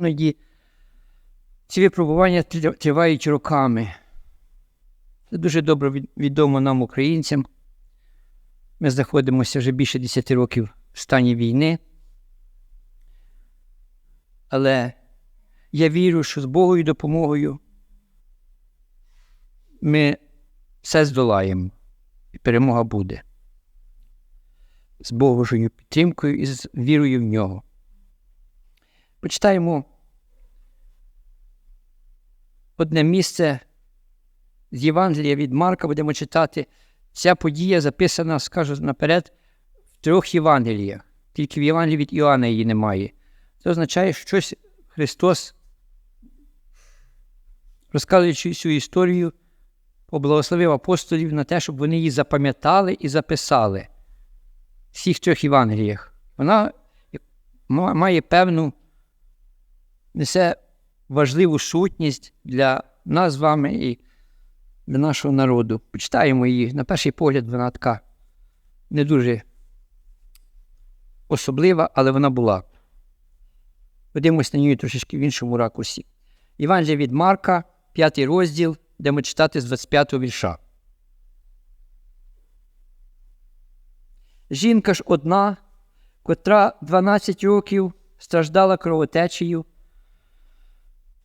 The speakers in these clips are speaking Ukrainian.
Іноді ці випробування тривають роками. Це дуже добре відомо нам, українцям. Ми знаходимося вже більше 10 років в стані війни. Але я вірю, що з Богою допомогою ми все здолаємо, і перемога буде. З Божою підтримкою і з вірою в нього. Почитаємо одне місце з Євангелія від Марка, будемо читати. Ця подія записана, скажу наперед, в трьох Євангеліях. Тільки в Євангелії від Іоанна її немає. Це означає, що щось Христос, розказуючи цю історію, поблагословив апостолів на те, щоб вони її запам'ятали і записали в всіх трьох Євангеліях. Вона має певну, несе важливу сутність для нас з вами і для нашого народу. Почитаємо її. На перший погляд, вона така не дуже особлива, але вона була. Подивимось на неї трошечки в іншому ракурсі. Євангелія від Марка, п'ятий розділ, де ми читати з 25 го вірша. Жінка ж одна, котра 12 років страждала кровотечею,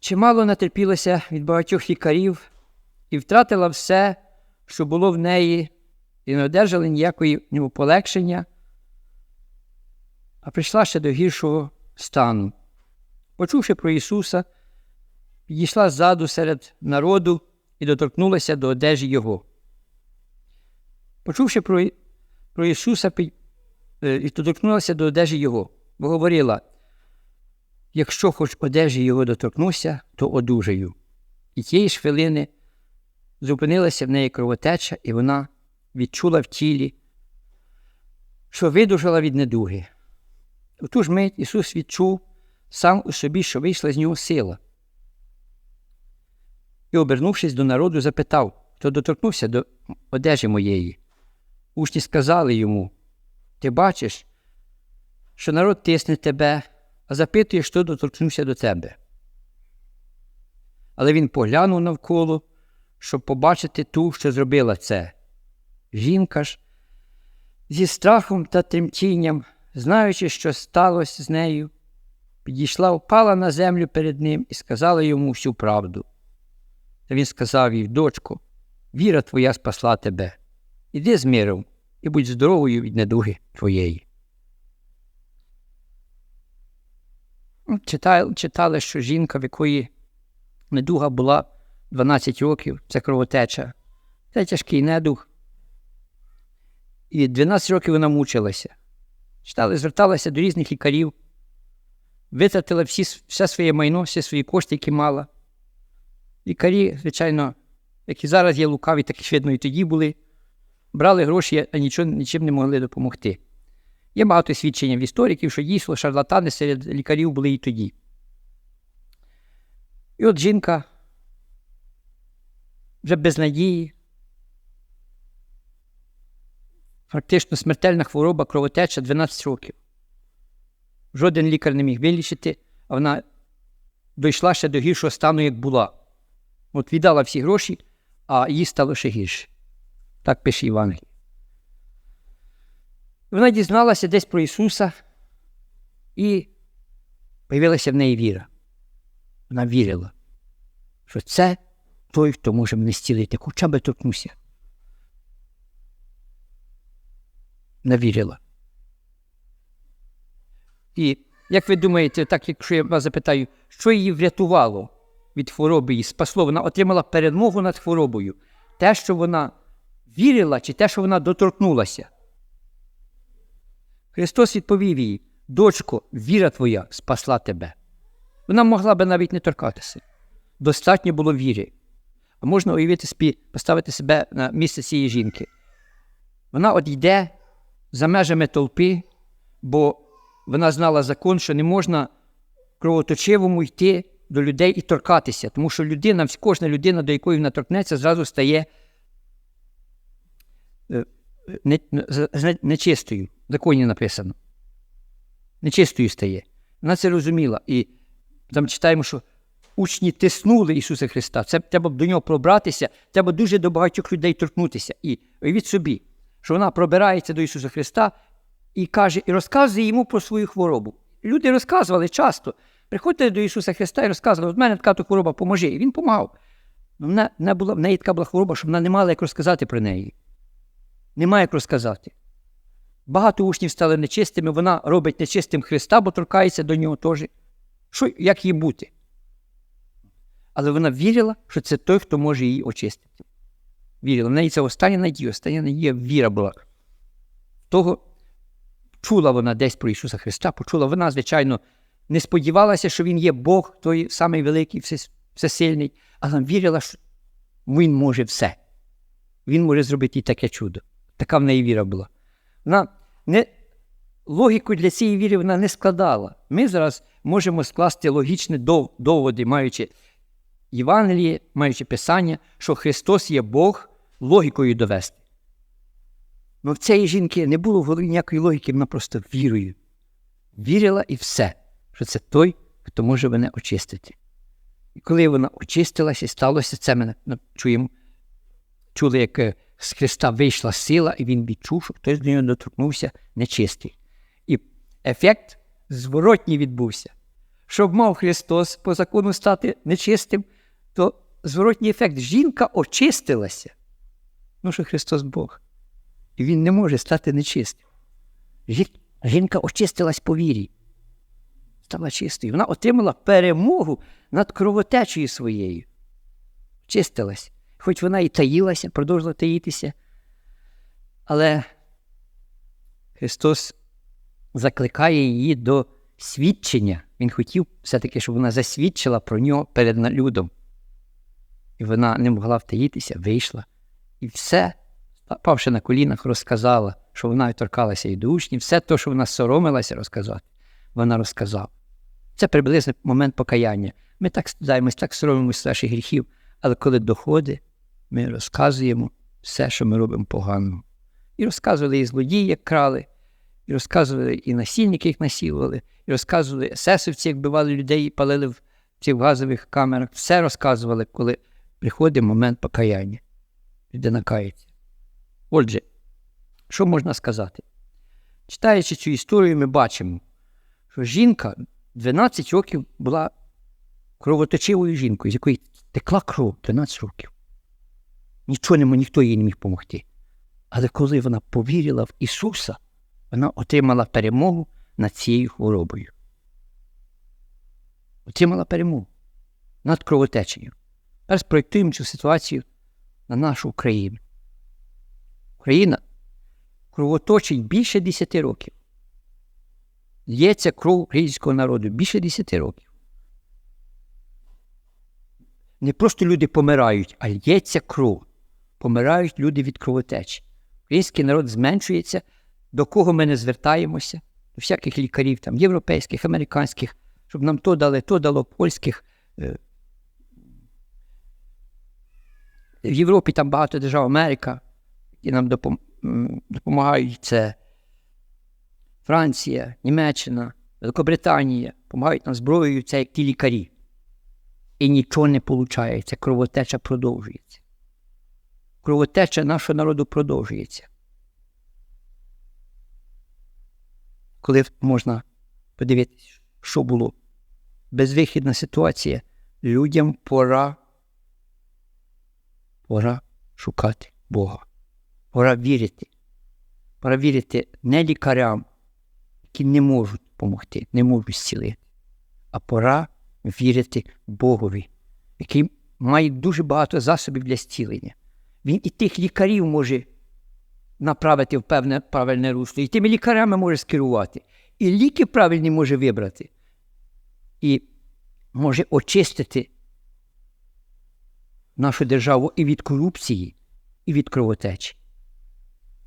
чимало натерпілася від багатьох лікарів і втратила все, що було в неї, і не одержала ніякої ньому полегшення, а прийшла ще до гіршого стану. Почувши про Ісуса, підійшла ззаду серед народу і доторкнулася до одежі Його. Почувши про, про Ісуса, е, і доторкнулася до одежі Його, бо говорила, якщо хоч одежі Його доторкнуся, то одужаю. І тієї ж хвилини зупинилася в неї кровотеча, і вона відчула в тілі, що видужала від недуги. У ту ж мить Ісус відчув сам у собі, що вийшла з нього сила. І, обернувшись до народу, запитав, хто доторкнувся до одежі моєї. Учні сказали йому: Ти бачиш, що народ тисне тебе, а запитує, хто доторкнувся до тебе. Але він поглянув навколо, щоб побачити ту, що зробила це. Жінка ж зі страхом та тремтінням, знаючи, що сталося з нею, підійшла, впала на землю перед ним і сказала йому всю правду. Та він сказав їй, дочко, віра твоя спасла тебе. Іди з миром і будь здоровою від недуги твоєї. Ну, Читали, читали, що жінка, в якої недуга була 12 років, це кровотеча, це тяжкий недуг. І 12 років вона мучилася. Читали, зверталася до різних лікарів, витратила всі, все своє майно, всі свої кошти, які мала. Лікарі, звичайно, які зараз є лукаві, так і видно, і тоді були, брали гроші, а нічого, нічим не могли допомогти. Є багато свідчень в істориків, що дійсно шарлатани серед лікарів були і тоді. І от жінка вже без надії, фактично смертельна хвороба, кровотеча 12 років. Жоден лікар не міг вилічити, а вона дійшла ще до гіршого стану, як була. От віддала всі гроші, а їй стало ще гірше. Так пише Івангелій. Вона дізналася десь про Ісуса і появилася в неї віра. Вона вірила, що це той, хто може мене зцілити, хоча би торкнуся. Вона вірила. І як ви думаєте, так якщо я вас запитаю, що її врятувало від хвороби її спасло, вона отримала перемогу над хворобою? Те, що вона вірила, чи те, що вона доторкнулася? Христос відповів їй: дочко, віра твоя спасла тебе. Вона могла би навіть не торкатися. Достатньо було віри. А можна уявити собі, поставити себе на місце цієї жінки. Вона от йде за межами толпи, бо вона знала закон, що не можна кровоточивому йти до людей і торкатися, тому що людина, кожна людина, до якої вона торкнеться, зразу стає е, не- нечистою. В законі написано. Нечистою стає. Вона це розуміла. І Там читаємо, що учні тиснули Ісуса Христа. Це треба до нього пробратися, треба дуже до багатьох людей торкнутися. І уявіть собі, що вона пробирається до Ісуса Христа і каже, і розказує йому про свою хворобу. Люди розказували часто. Приходили до Ісуса Христа і розказували, от мене така то хвороба, поможи. І він помагав. Ну, вона, вона була, в неї така була хвороба, що вона не мала як розказати про неї. Немає як розказати. Багато учнів стали нечистими, вона робить нечистим Христа, бо торкається до нього теж. Що, Як їй бути? Але вона вірила, що це той, хто може її очистити. Вірила. В неї це остання надія, остання надія віра була. Того чула вона десь про Ісуса Христа, почула вона, звичайно, не сподівалася, що Він є Бог, той самий великий, всесильний, але вірила, що Він може все. Він може зробити і таке чудо. Така в неї віра була. Вона не, логіку для цієї віри вона не складала. Ми зараз можемо скласти логічні доводи, маючи Євангеліє, маючи Писання, що Христос є Бог, логікою довести. Але в цієї жінки не було в голові ніякої логіки, вона просто вірою. Вірила і все, що це той, хто може мене очистити. І коли вона очистилася і сталося це, ми чуємо, чули, як е, з Христа вийшла сила, і він відчув, що хтось до нього доторкнувся нечистий. І ефект зворотній відбувся. Щоб мав Христос по закону стати нечистим, то зворотній ефект жінка очистилася. Ну, що Христос Бог. І Він не може стати нечистим. Жінка очистилась по вірі. Стала чистою. Вона отримала перемогу над кровотечею своєю. Чистилась. Хоч вона і таїлася, продовжила таїтися. Але Христос закликає її до свідчення. Він хотів все-таки, щоб вона засвідчила про нього перед людом. І вона не могла втаїтися, вийшла. І все, павши на колінах, розказала, що вона торкалася і до учнів, все те, що вона соромилася розказати, вона розказала. Це приблизно момент покаяння. Ми так стидаємось, так соромимося наших гріхів, але коли доходить, ми розказуємо все, що ми робимо погано. І розказували і злодії, як крали, і розказували і насильники, як насілували, і розказували есесовці, як бивали людей і палили в цих газових камерах. Все розказували, коли приходить момент покаяння. Людина кається. Отже, що можна сказати? Читаючи цю історію, ми бачимо, що жінка 12 років була кровоточивою жінкою, з якої текла кров 12 років. Нічого не ніхто їй не міг допомогти. Але коли вона повірила в Ісуса, вона отримала перемогу над цією хворобою. Отримала перемогу над кровотечею. Тепер спроєктуємо цю ситуацію на нашу Україну. Україна кровоточить більше 10 років. Лється кров українського народу більше 10 років. Не просто люди помирають, а лється кров. Помирають люди від кровотечі. Український народ зменшується, до кого ми не звертаємося, до всяких лікарів, там, європейських, американських, щоб нам то дали, то дало польських. Е, в Європі там багато держав Америка, які нам допомагають це Франція, Німеччина, Великобританія, допомагають нам зброєю, це як ті лікарі. І нічого не виходить, кровотеча продовжується. Кровотеча нашого народу продовжується. Коли можна подивитися, що було. Безвихідна ситуація. Людям пора пора шукати Бога. Пора вірити. Пора вірити не лікарям, які не можуть допомогти, не можуть зцілити, а пора вірити Богові, який має дуже багато засобів для зцілення. Він і тих лікарів може направити в певне правильне русло, і тими лікарями може скерувати, і ліки правильні може вибрати, і може очистити нашу державу і від корупції, і від кровотечі.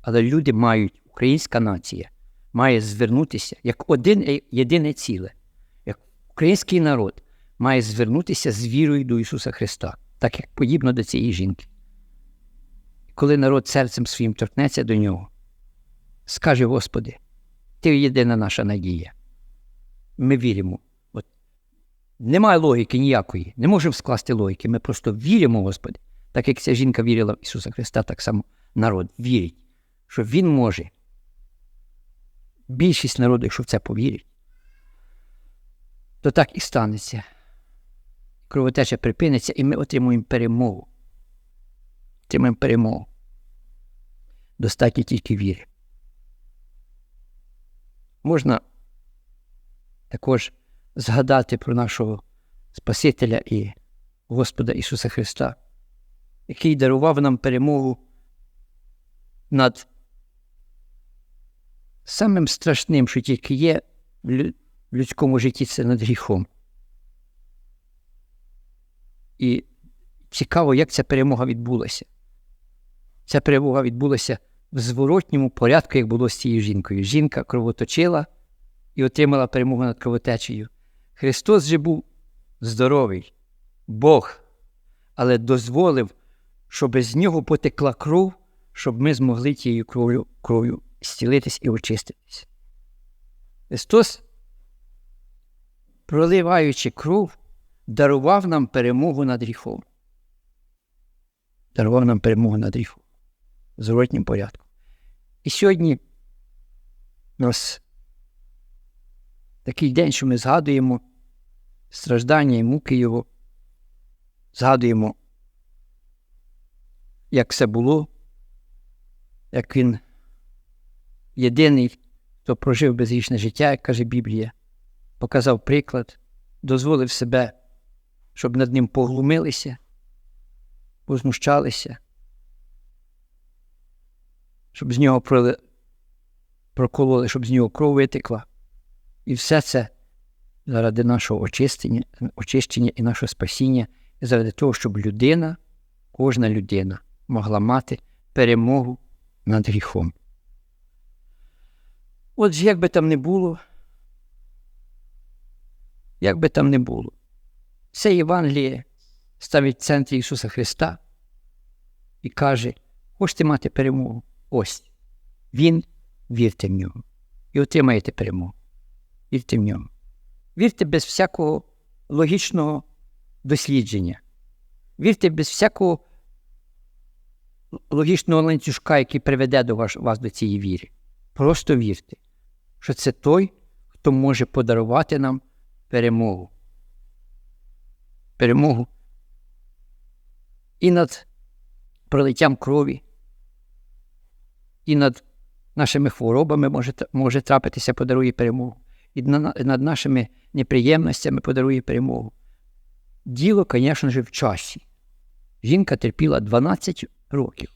Але люди мають, українська нація має звернутися як один єдине ціле, як український народ має звернутися з вірою до Ісуса Христа, так як подібно до цієї жінки. Коли народ серцем своїм торкнеться до нього, скаже Господи, Ти єдина наша надія. Ми віримо. От Немає логіки ніякої, не можемо скласти логіки. Ми просто віримо, Господи. Так як ця жінка вірила в Ісуса Христа, так само народ вірить, що Він може. Більшість народу, якщо в це повірить, то так і станеться. Кровотеча припиниться, і ми отримуємо перемогу. Отримуємо перемогу. Достатньо тільки віри. Можна також згадати про нашого Спасителя і Господа Ісуса Христа, який дарував нам перемогу над самим страшним, що тільки є в людському житті, це над гріхом. І цікаво, як ця перемога відбулася. Ця перемога відбулася в зворотньому порядку, як було з цією жінкою. Жінка кровоточила і отримала перемогу над кровотечею. Христос же був здоровий, Бог, але дозволив, щоб з нього потекла кров, щоб ми змогли тією кров'ю кров'ю зцілитись і очиститись. Христос, проливаючи кров, дарував нам перемогу над гріхом. Дарував нам перемогу над гріхом в зворотнім порядку. І сьогодні у нас такий день, що ми згадуємо страждання і муки Його, згадуємо, як все було, як Він єдиний, хто прожив безрічне життя, як каже Біблія, показав приклад, дозволив себе, щоб над ним поглумилися, познущалися, щоб з нього прокололи, щоб з нього кров витекла. І все це заради нашого очищення, очищення і нашого спасіння, і заради того, щоб людина, кожна людина могла мати перемогу над гріхом. Отже, як би там не було, як би там не було, це Євангеліє ставить в центрі Ісуса Христа і каже: хочете мати перемогу? Ось. Він, вірте в нього. І отримаєте перемогу. Вірте в нього. Вірте без всякого логічного дослідження. Вірте без всякого логічного ланцюжка, який приведе до вас, вас до цієї віри. Просто вірте, що це той, хто може подарувати нам перемогу. Перемогу і над пролиттям крові, і над нашими хворобами може може трапитися, подарує перемогу, і над нашими неприємностями подарує перемогу. Діло, звісно ж, в часі. Жінка терпіла 12 років.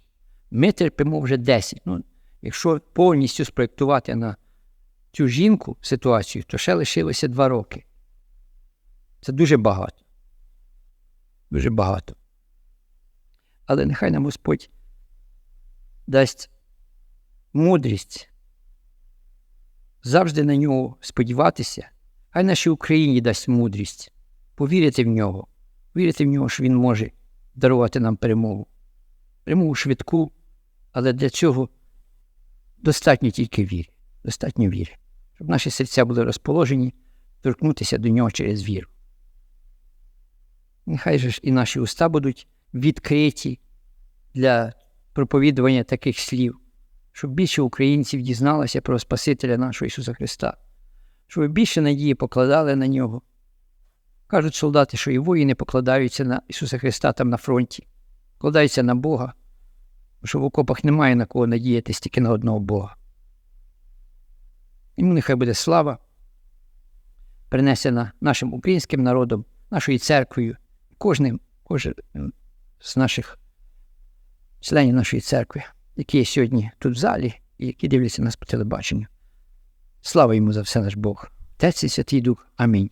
Ми терпимо вже 10. Ну, Якщо повністю спроєктувати на цю жінку ситуацію, то ще лишилося 2 роки. Це дуже багато. Дуже багато. Але нехай нам Господь дасть мудрість. Завжди на нього сподіватися, хай нашій Україні дасть мудрість. Повірити в нього, вірити в нього, що Він може дарувати нам перемогу. Перемогу швидку, але для цього достатньо тільки віри, достатньо віри, щоб наші серця були розположені, торкнутися до нього через віру. Нехай же ж і наші уста будуть відкриті для проповідування таких слів, щоб більше українців дізналося про Спасителя нашого Ісуса Христа, щоб більше надії покладали на нього. Кажуть солдати, що і воїни покладаються на Ісуса Христа там на фронті, покладаються на Бога, що в окопах немає на кого надіятися тільки на одного Бога. Йому нехай буде слава, принесена нашим українським народом, нашою церквою, кожним, кожен з наших членів нашої церкви, які є сьогодні тут в залі і які дивляться нас по телебаченню. Слава йому за все наш Бог. Отець і Святий Дух. Амінь.